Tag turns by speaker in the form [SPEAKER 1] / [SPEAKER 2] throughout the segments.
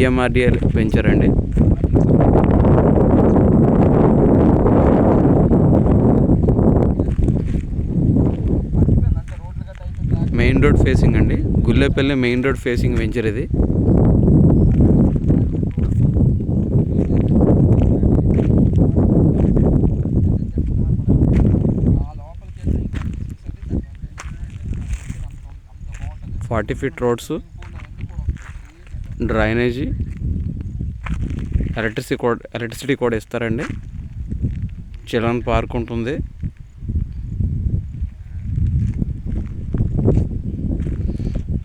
[SPEAKER 1] P M R D L venture అండి main road facing అండి. Gullepalli main road facing venture ఇది. Forty feet roads. Drainage electricity కూడా electricity కూడా ఇస్తారండి. Children park ఉంటుంది.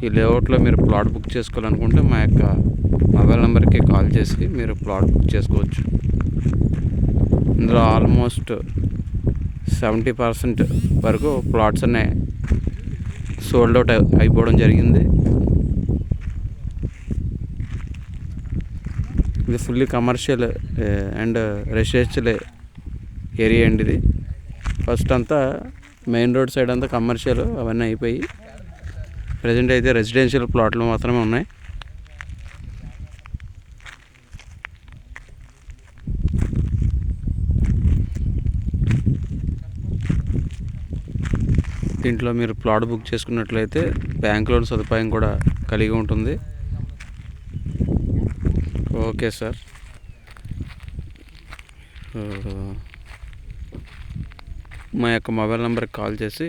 [SPEAKER 1] ఈ లేఅవుట్లో మీరు ప్లాట్ బుక్ చేసుకోవాలనుకుంటే మా యొక్క మొబైల్ నెంబర్కి కాల్ చేసి మీరు ప్లాట్ బుక్ చేసుకోవచ్చు. ఇందులో ఆల్మోస్ట్ సెవెంటీ పర్సెంట్ వరకు ప్లాట్స్ అనే సోల్డ్ అవుట్ అయిపోవడం జరిగింది. ఇది fully commercial and residential area అండి ఇది. ఫస్ట్ అంతా మెయిన్ రోడ్ సైడ్ అంతా కమర్షియల్ అవన్నీ అయిపోయి ప్రజెంట్ అయితే రెసిడెన్షియల్ ప్లాట్లు మాత్రమే ఉన్నాయి. దీంట్లో మీరు ప్లాట్ బుక్ చేసుకున్నట్లయితే బ్యాంక్ లోన్ సదుపాయం కూడా కలిగి ఉంటుంది. Okay sir. మా యొక్క మొబైల్ నెంబర్కి కాల్ చేసి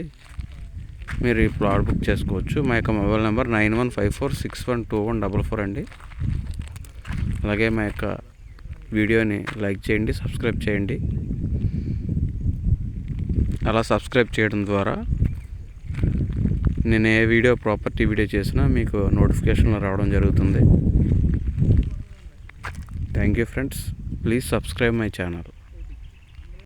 [SPEAKER 1] మీరు ఈ ప్లాట్ బుక్ చేసుకోవచ్చు. మా యొక్క mobile number nine one five four six one two one double four అండి. అలాగే మా యొక్క వీడియోని లైక్ చేయండి సబ్స్క్రైబ్ చేయండి. అలా సబ్స్క్రైబ్ చేయడం ద్వారా నేను ఏ వీడియో ప్రాపర్టీ వీడియో చేసినా మీకు నోటిఫికేషన్లో రావడం జరుగుతుంది. Thank you friends. Please subscribe my channel.